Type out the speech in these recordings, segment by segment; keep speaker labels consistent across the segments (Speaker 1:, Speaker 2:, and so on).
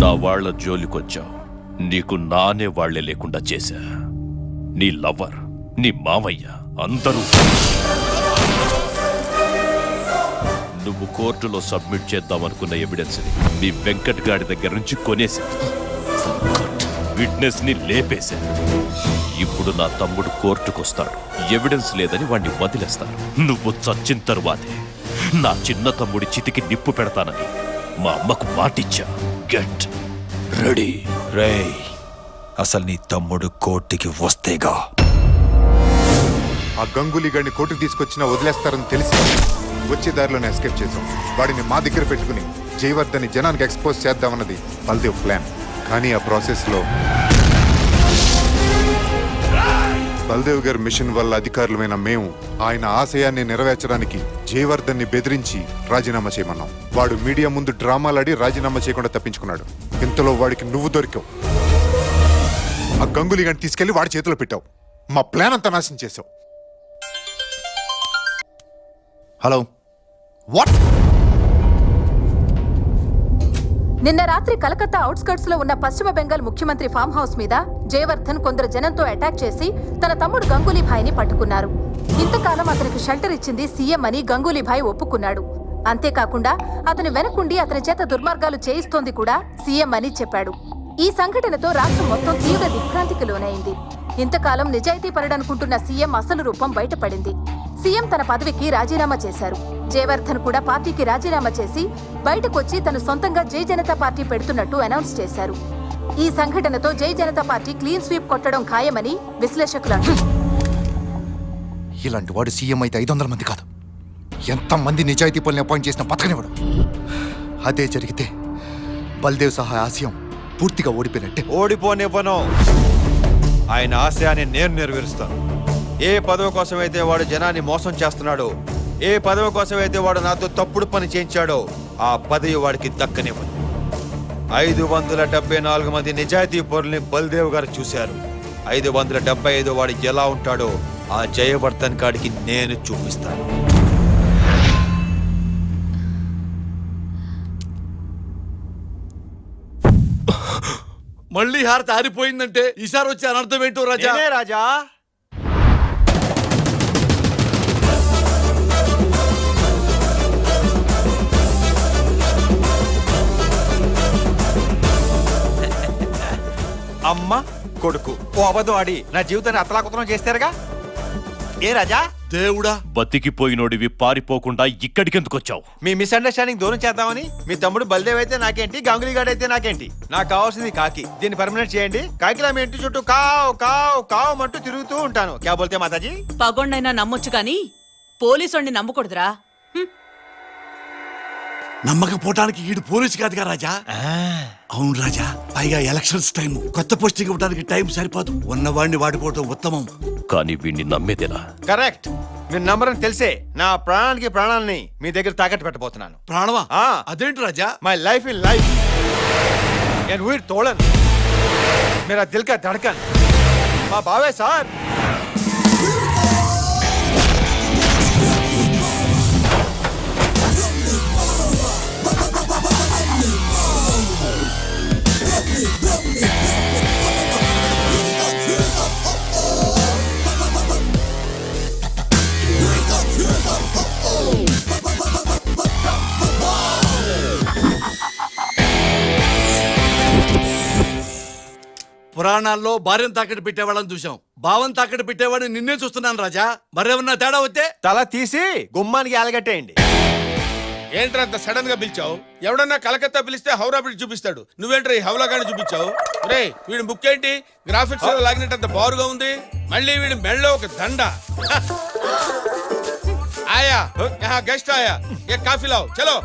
Speaker 1: నా వాళ్ళ జోలికొచ్చావు. నీకు నానే వాళ్ళే లేకుండా చేశా. నీ లవర్ నీ మామయ్య అందరూ నువ్వు కోర్టులో సబ్మిట్ చేద్దామనుకున్న ఎవిడెన్స్ని మీ వెంకట్ గాడి దగ్గర నుంచి కొనేశా. విట్నెస్ని లేపేశా. ఇప్పుడు నా తమ్ముడు కోర్టుకొస్తాడు. ఎవిడెన్స్ లేదని వాణ్ణి వదిలేస్తాను నువ్వు చచ్చిన తరువాతే నా చిన్న తమ్ముడి చితికి నిప్పు పెడతానని మా అమ్మకు మాటిచ్చా. Get ready.
Speaker 2: రేయ్ అసలు నీ తమ్ముడు కోర్టుకి వస్తేగా?
Speaker 3: ఆ గంగూలీ గడిని కోర్టుకు తీసుకొచ్చినా వదిలేస్తారని తెలిసి వచ్చే దారిలోనే ఎస్కేప్ చేశాం. వాడిని మా దగ్గర పెట్టుకుని జయవర్ధని జనానికి ఎక్స్పోజ్ చేద్దామన్నది బల్దేవ్ ప్లాన్ కానీ ఆ ప్రాసెస్లో బల్దేవ్ గారి మిషన్ వల్ల అధికారులమైన మేము ఆయన ఆశయాన్ని నెరవేర్చడానికి జయవర్ధన్ని బెదిరించి రాజీనామా చేయమన్నాం. వాడు మీడియా ముందు డ్రామాలాడి రాజీనామా చేయకుండా తప్పించుకున్నాడు. ఇంతలో వాడికి నువ్వు దొరికావు. ఆ గంగులీ గడిని తీసుకెళ్ళి వాడి చేతిలో పెట్టావు. మా ప్లాన్ అంతా నాశనం చేసావు
Speaker 2: హలో. వాట్
Speaker 4: నిన్న రాత్రి కలకత్తా అవుట్స్కర్ట్స్లో ఉన్న పశ్చిమ బెంగాల్ ముఖ్యమంత్రి ఫామ్ హౌస్ మీద జయవర్ధన్ కొందరు జనంతో అటాక్ చేసి తన తమ్ముడు గంగూలీభాయ్ని పట్టుకున్నారు. ఇంతకాలం అతనికి షెల్టర్ ఇచ్చింది సీఎం అని గంగూలీభాయ్ ఒప్పుకున్నాడు. అంతేకాకుండా అతని వెనకుండి అతని చేత దుర్మార్గాలు చేయిస్తోంది కూడా సీఎం అని చెప్పాడు. ఈ సంఘటనతో రాష్ట్రం మొత్తం తీవ్ర దిగ్భ్రాంతికి లోనైంది. ఇంతకాలం నిజాయితీ పరడనుకుంటున్న సీఎం అసలు రూపం బయటపడింది. సీఎం తన పదవికి రాజీనామా చేశారు. జయవర్ధన్ కూడా పార్టీకి రాజీనామా చేసి బయటకొచ్చి తను సొంతంగా జై జనతా పార్టీ పెడుతున్నట్టు అనౌన్స్ చేశారు. ఈ సంఘటనతో జై జనతా పార్టీ క్లీన్ స్వీప్ కొట్టడం ఖాయమని విశ్లేషకులు అంటున్నారు.
Speaker 2: ఇలాంటి వాడు సీఎం అయితే ఐదు వందల మంది కాదు. ఎంతమంది నిజాయితీ పనులు అపాయింట్ చేసిన పథకనివ్వడు అదే జరిగితే బల్దేవ్ సహా ఆశయం పూర్తిగా ఓడిపోయినట్టే.
Speaker 5: ఓడిపోనివ్వను. ఆయన ఆశయాన్ని నేను నెరవేరుస్తాను. ఏ పదవి కోసం అయితే వాడు జనాన్ని మోసం చేస్తున్నాడో ఏ పదవి కోసం అయితే వాడు నాతో తప్పుడు పని చేయించాడో ఆ పదవి వాడికి దక్కనివ్వను ఐదు వందల డెబ్బై నాలుగు మంది నిజాయితీ పౌరుల్ని బల్దేవ్ గారు చూశారు. ఐదు వందల డెబ్బై ఐదు వాడు ఎలా ఉంటాడో ఆ జయవర్ధన్ కాడికి నేను చూపిస్తాను.
Speaker 6: మళ్ళీ హారతి ఆరిపోయిందంటే ఈసారి వచ్చే అనర్థం ఏంటో రాజా?
Speaker 5: రాజా? అమ్మ కొడుకు. ఓ అబద్ధం ఆడి నా జీవితాన్ని అతలాకుతలం చేస్తారుగా? ఏ రాజా?
Speaker 6: దేవుడా.
Speaker 1: బతికిపోయినోడివి పారిపోకుండా ఇక్కడికెందుకొచ్చావు?
Speaker 5: మీ మిస్అండర్స్టాండింగ్ దూరం చేద్దామని మీ తమ్ముడు బల్దేవ్ అయితే నాకేంటి గంగులీ గాడ్ అయితే నాకేంటి? నాకు కావాల్సింది కాకి. దీన్ని పర్మనెంట్ చేయండి. కాకిలా మీ ఇంటి చుట్టూ కావ్ కావ్ కావ్ అంటూ తిరుగుతూ ఉంటాను. క్యా బోల్తే మాతాజీ?
Speaker 7: పగొండైనా నమ్మొచ్చు కానీ పోలీసోడిని నమ్మకూడదురా.
Speaker 6: నమ్మకపోవటానికి ఈడు పోలీసు కాదుగా రాజా? అవును రాజా పైగా ఎలక్షన్స్ టైం. కొత్త పోస్టింగ్ ఇవ్వడానికి టైం సరిపోదు. ఉన్నవాడిని వాడిపోవటం ఉత్తమం.
Speaker 1: కానీ వీడిని నమ్మేదేనా?
Speaker 5: కరెక్ట్. మీరు నమ్మరని తెలిసే నా ప్రాణానికి ప్రాణాలని మీ దగ్గర తాకట్టు పెట్టబోతున్నాను.
Speaker 6: ప్రాణవా
Speaker 5: ఆ,
Speaker 6: అదేంటి Raja?
Speaker 5: My life in life నేను ఊరి తోళను మీరు ఆ దిల్కా దడకన్ మా బావే సార్.
Speaker 6: పురాణాల్లో భార్యను తాకట్టు పెట్టేవాళ్ళని చూసాం భావం తాకట్టు పెట్టేవాడిని నిన్నే చూస్తున్నాను రాజా. మరేమన్నా తేడా వస్తే?
Speaker 5: తల తీసి గుమ్మానికి ఆలగట్టేయండి
Speaker 8: ఏంట్రా అంత సడన్గా పిలిచావు? ఎవడన్నా కలకత్తా పిలిస్తే హౌరా బ్రిడ్జ్ చూపిస్తాడు. నువ్వేంట్రా ఈ హౌలా గాని చూపించావు? రే వీడి బుక్ ఏంటి గ్రాఫిక్స్లో లాగినట్టు అంత బారుగా ఉంది. మళ్ళీ వీడి మెళ్ళో ఒక దండ. ఆయా గెస్ట్ ఆయా. ఏ కాఫీ లావ్. చలో.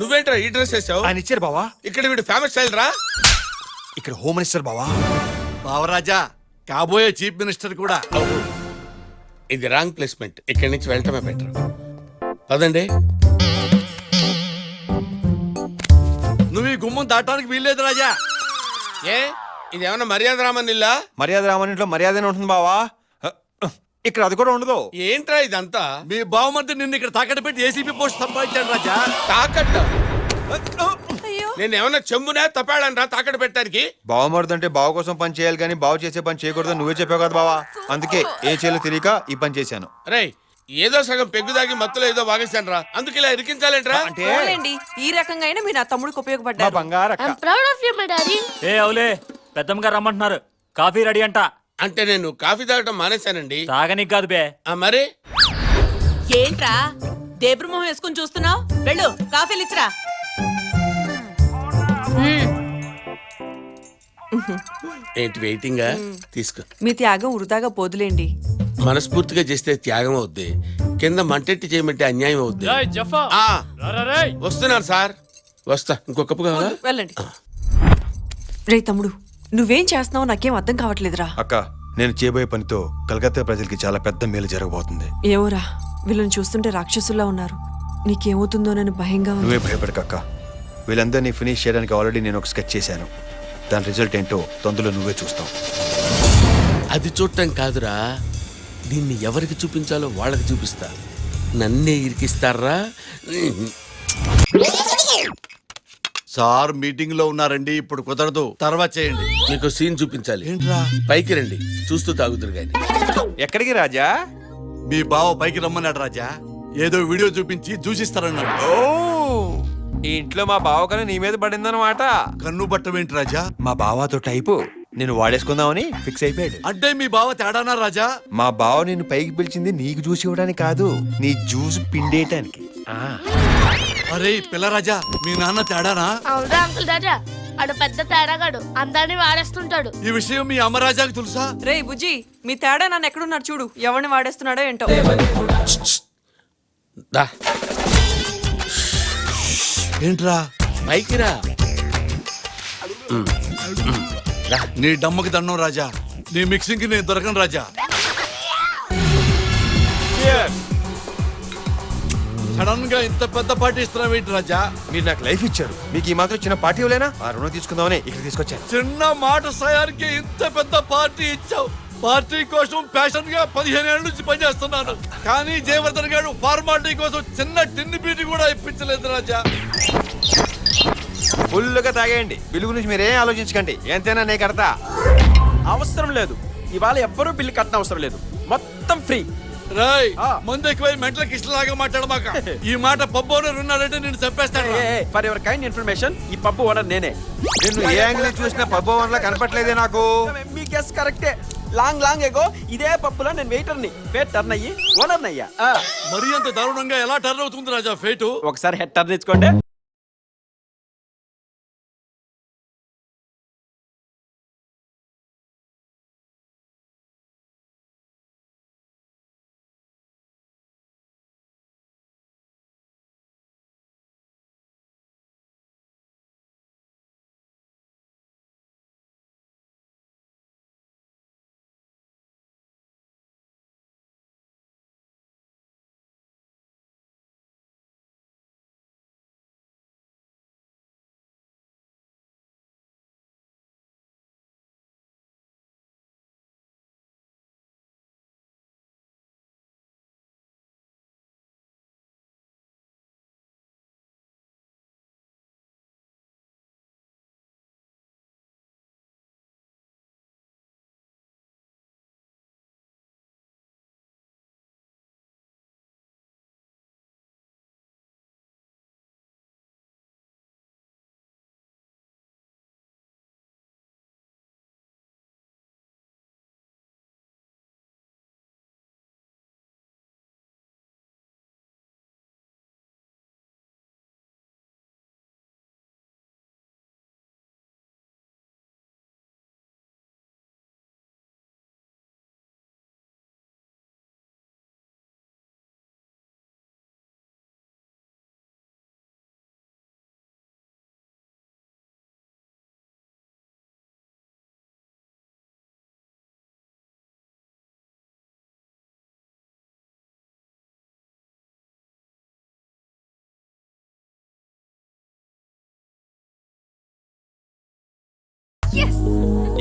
Speaker 8: నువ్వేంట్రా ఈ డ్రెస్ వేసావు?
Speaker 5: ఆయన ఇచ్చారు బావా.
Speaker 8: ఇక్కడ వీడు ఫేమస్ స్టైల్ రా.
Speaker 5: ఇక్కడ హోమ్ మినిస్టర్ బావా?
Speaker 6: బావరాజా కాబోయే చీఫ్ మినిస్టర్ కూడా.
Speaker 8: ఇది రాంగ్ ప్లేస్మెంట్ ఇక్కడి నుంచి వెళ్ళటమే బెటర్ పదండి.
Speaker 6: నువ్వు ఈ గుమ్మం దాటానికి వీల్లేదు రాజా.
Speaker 8: ఏ? ఇది ఏమన్నా మర్యాద రామన్ ఇల్లా?
Speaker 5: మర్యాద రామనింట్లో మర్యాదనే ఉంటుంది బావా. ఇక్కడ అది కూడా ఉండదు.
Speaker 8: ఏంట్రా ఇదంతా?
Speaker 6: మీ బావమర్ది నిన్ను ఇక్కడ తాకట్టు పెట్టి ఏసీపీ పోస్ట్ సంపాదించాడు రాజా.
Speaker 8: తాకట్ట? నేను ఏమన్నా చెంబునా తపాడనరా తాకట్టు పెట్టడానికి?
Speaker 5: బావమరుదంటే బావ కోసం పని చేయాలి కానీ బావ చేసే పని చేయకూడదు నువ్వే చెప్పావు కదా బావా. అందుకే ఏం చేయాలో తెలియక ఈ పని చేశాను.
Speaker 8: రే ఏదో సగం పెగ్గు దాగి మత్తులో ఏదో వాగేశాను రా. అందుకు ఇలా ఇరికించాలేంట్రా?
Speaker 7: పోలేండి. ఈ రకంగా అయినా మీరు నా తమ్ముడికి
Speaker 5: మా
Speaker 7: ఉపయోగపడ్డారు
Speaker 5: బంగారు అక్క
Speaker 9: proud of you my daddy
Speaker 10: ఏ అవులే. పెద్దమ్మ గారు రమ్మంటున్నారు. కాఫీ రెడీ అంట.
Speaker 8: అంటే నేను కాఫీ తాగటం మానేశానండి.
Speaker 10: తాగనీకి కాదు బే.
Speaker 8: ఆ మరి?
Speaker 7: ఏంట్రా? దేబ్రు మొహం వేసుకుని చూస్తున్నావు? వెళ్ళు కాఫీలు ఇచ్చిరా
Speaker 8: ఏంటి వెయిటింగ్? తీసుకో.
Speaker 7: మీ త్యాగం వృధాగా పోదులేండి.
Speaker 8: మనస్ఫూర్తిగా చేస్తే త్యాగం అవుద్ది. కింద మంటెట్టి చేయమంటే అన్యాయం అవుద్ది. ఆ, వస్తున్నాను సార్. వస్తా. ఇంకో కప్పు కావాలా?
Speaker 7: వెళ్ళండి. రే తమ్ముడు నువ్వేం చేస్తున్నావో నాకేం అర్థం కావట్లేదురా.
Speaker 5: అక్క నేను చేయబోయే పనితో కలకత్తా ప్రజలకి చాలా పెద్ద మేలు జరగబోతుంది.
Speaker 7: ఏమోరా వీళ్ళని చూస్తుంటే రాక్షసుల్లా ఉన్నారు. నీకేమవుతుందోనని భయంగా ఉంది.
Speaker 5: నువ్వే భయపడకక్క వీళ్ళందరినీ ఫినిష్ చేయడానికి ఆల్రెడీ నేను ఒక స్కెచ్ చేశాను. దాని రిజల్ట్ ఏంటో తొందరలో నువ్వే చూస్తావు.
Speaker 8: అది చూడటం కాదురా. దీన్ని ఎవరికి చూపించాలో వాళ్ళకి చూపిస్తా. నన్నే ఇరికిస్తారా?
Speaker 6: సార్ మీటింగ్లో ఉన్నారండి ఇప్పుడు కుదరదు. తర్వాత చేయండి.
Speaker 8: మీకు సీన్ చూపించాలి.
Speaker 6: ఏంట్రా?
Speaker 8: పైకి రండి. చూస్తూ తాగుతురు గాని.
Speaker 5: ఎక్కడికి రాజా?
Speaker 6: మీ బావ పైకి రమ్మన్నాడు రాజా. ఏదో వీడియో చూపించి చూసిస్తారన్నాడు.
Speaker 5: ఓ! ఈ ఇంట్లో మా బావ కన్నా నీ మీద పడిందన్నమాట.
Speaker 6: కన్ను బట్టమేంటి రాజా?
Speaker 5: మా బావతో టైపు. నేను వాడేసుకుందామని ఫిక్స్ అయిపోయాడు.
Speaker 6: అంటే మీ బావ తేడానా రాజా?
Speaker 5: మా బావ నిన్ను పైకి పిలిచింది నీకు జ్యూస్ ఇవ్వడానికి కాదు నీ జ్యూస్ పిండేయటానికి.
Speaker 6: అరే పిల్ల రాజా మీ నాన్న తేడానా?
Speaker 9: అవునా అంకుల్ రాజా? ఆడు పెద్ద తేడాగాడు అందరినీ వాడేస్తుంటాడు.
Speaker 6: ఈ విషయం మీ అమ్మ రాజాకి తెలుసా?
Speaker 7: రే బుజ్జి మీ తేడా నన్ను ఎక్కడున్నారు చూడు ఎవరిని వాడేస్తున్నాడో ఏంటో.
Speaker 8: దా.
Speaker 6: ఏంట్రా?
Speaker 8: పైకి రా.
Speaker 6: నీ డమ్మకి దండం రాజా. నీ మిక్సింగ్కి నేను దొరకను రాజా. సడన్గా ఇంత పెద్ద పార్టీ ఇస్తున్నావు ఏంటి రాజా?
Speaker 5: మీరు నాకు లైఫ్ ఇచ్చారు. మీకు ఈ మాత్రం చిన్న పార్టీ ఇవ్వలేనా? ఆ రుణం తీసుకుందామని ఇక్కడ తీసుకొచ్చాను.
Speaker 6: చిన్న మాట సాయానికి ఇంత పెద్ద పార్టీ ఇచ్చావు. పార్టీ కోసం ప్యాషన్గా పదిహేను ఏళ్ళ నుంచి పనిచేస్తున్నాను. కానీ జయవర్ధన్ గారు ఫార్మాలిటీ కోసం చిన్న టిన్ని పీటి కూడా ఇప్పించలేదు రాజా.
Speaker 5: ఫుల్గా తాగేయండి. బిల్లు గురించి మీరేం ఆలోచించకండి. ఎంతైనా నేను కడతా.
Speaker 10: అవసరం లేదు. ఇవాళ ఎవ్వరూ బిల్లు కట్టిన అవసరం లేదు. మొత్తం ఫ్రీ.
Speaker 6: రాయ్ ముందు ఎక్కువై మెంటల్ కిస్ట్ లాగా మాట్లాడమాక. ఈ మాట పబ్బు ఓనర్ ఉన్నాడంటే నేను చంపేస్తాను.
Speaker 10: ఫర్ యువర్ కైండ్ ఇన్ఫర్మేషన్ ఈ పబ్బు ఓనర్ నేనే.
Speaker 5: నిన్ను ఏ యాంగిల్ చూసినా పబ్బోవన్లా కనపట్లేదే నాకు.
Speaker 10: మీ గెస్ కరెక్టే లాంగ్ లాంగ్ ఎగో. ఇదే పప్పులో నేను వెయిటర్ని. ఫేట్ టర్న్ అయ్యి ఓనర్ అయ్యా. ఆ,
Speaker 6: మరీ అంత దారుణంగా ఎలా టర్న్ అవుతుంది రాజా ఫేటు?
Speaker 10: ఒకసారి హెడ్ టర్న్ తెచ్చుకోండి.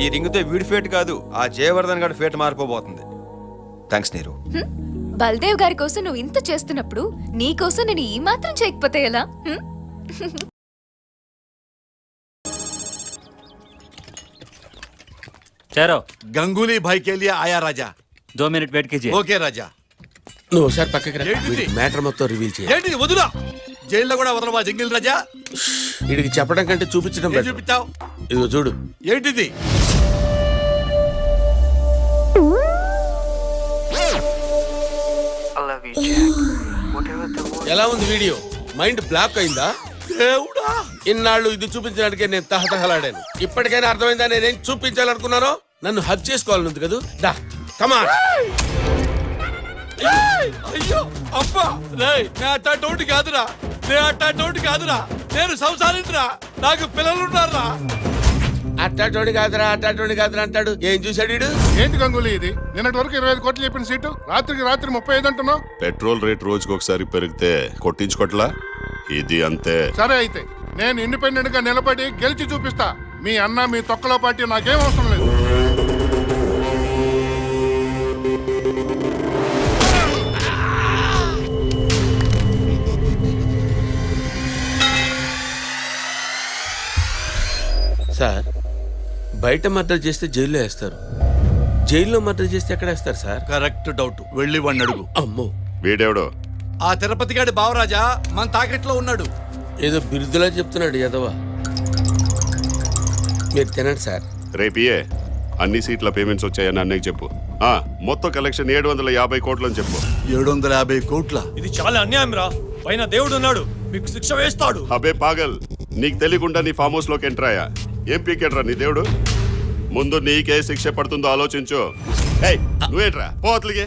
Speaker 5: ఈ రింగుతో వీడి ఫేట్ కాదు ఆ జయవర్ధన్ గారి ఫేట్ మారిపోబోతుంది. థ్యాంక్స్ నీరు hmm?
Speaker 9: బల్దేవ్ గారి కోసం నువ్వు ఇంత చేస్తున్నప్పుడు నీ కోసం నేను ఈ మాత్రం చేయకపోతే ఎలా? Hmm?
Speaker 11: హ్మ్?
Speaker 6: గంగూలీ భాయ్ కే లియే ఆయా రాజా.
Speaker 11: दो మినిట్ वेट कीजिए
Speaker 6: ఓకే రాజా.
Speaker 8: నువ్వు ఒకసారి పక్కకి రా. మ్యాటర్ మొత్తం రివీల్ చేయాలి
Speaker 6: ఏంటి వదులా. జైల్లో కూడా వదలవా జంగిల్ రాజా?
Speaker 8: వీడికి చెప్పడం కంటే చూపించడం better.
Speaker 6: చూపించావు
Speaker 8: ఇదిగో చూడు.
Speaker 6: ఏంటిది?
Speaker 8: ఎలా ఉంది వీడియో? మైండ్ బ్లాక్ అయిందా?
Speaker 6: దేవుడా!
Speaker 8: ఇన్నాళ్ళు ఇది చూపించడానికే నేను తహతహలాడాను. ఇప్పటికైనా అర్థమైందా నేనేం చూపించాలనుకున్నానో? నన్ను హక్ చేసుకోవాలనుంది కదా? దా కమాన్
Speaker 6: అయ్యో అబ్బా! రేయ్ నేను అట్టాటోటి కాదురా. నేను అట్టాటోటి కాదురా. నేను సంసారించరా నాకు పిల్లలున్నారా
Speaker 8: అట్టాటోడి కాదురా అట్టాటోడి కాదురా అంటాడు. ఏం చూశాడు వీడు?
Speaker 12: ఏంటి గంగులీ ఇది? నిన్నటి వరకు ఇరవై ఐదు కోట్లు చెప్పిన సీటు రాత్రికి రాత్రి ముప్పై ఐదు అంటున్నావు.
Speaker 13: పెట్రోల్ రేట్ రోజుకి ఒకసారి పెరిగితే కొట్టించుకోట్లా? ఇది అంతే.
Speaker 12: సరే అయితే నేను ఇండిపెండెంట్గా నిలబడి గెలిచి చూపిస్తా. మీ అన్న మీ తొక్కలో పార్టీ నాకేం అవసరం లేదు.
Speaker 8: సార్ బయట మర్డర్ చేస్తే జైల్లో వేస్తారు. జైల్లో మర్డర్ చేస్తే ఎక్కడ వేస్తారు సార్?
Speaker 6: Correct doubt. వెళ్ళి వాడిని అడుగు.
Speaker 8: అమ్మో.
Speaker 13: వీడెవడో?
Speaker 6: ఆ తిరుపతి గాడి బావరాజా మన తాకెట్లో ఉన్నాడు.
Speaker 8: ఏదో బిరుదులా చెప్తున్నాడు యదవా. మీరు తినండి సార్.
Speaker 13: రేపియే అన్ని సీట్ల పేమెంట్స్ వచ్చాయని అన్నయ్య చెప్పు. ఆ మొత్తం కలెక్షన్ ఏడు వందల యాభై కోట్లని చెప్పు.
Speaker 6: ఏడు వందల యాభై కోట్ల?
Speaker 11: ఇది చాలా అన్యాయం రా. పైన దేవుడు ఉన్నాడు మీకు శిక్ష వేస్తాడు.
Speaker 13: అబే పాగల్ నీకు తెలియకుండా నీ ఫామ్ హౌస్లోకి ఎంటర్ అయ్యా. ఏం పీకెట్రా నీ దేవుడు? ముందు నీకే శిక్ష పడుతుందో ఆలోచించు. ఏయ్ నువ్వేంట్రా? పోతలిగే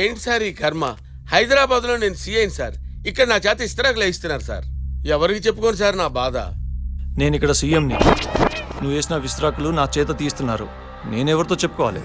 Speaker 8: ఏంటి సార్ ఈ కర్మ? హైదరాబాద్లో నేను సీఐని సార్. ఇక్కడ నా చేత ఇస్తరాకులు ఇస్తున్నారు సార్. ఎవరికి చెప్పుకోను సార్ నా బాధ?
Speaker 11: నేను ఇక్కడ సీఎంని నువ్వు వేసిన విస్త్రాకులు నా చేత తీస్తున్నారు నేనెవరితో చెప్పుకోవాలి?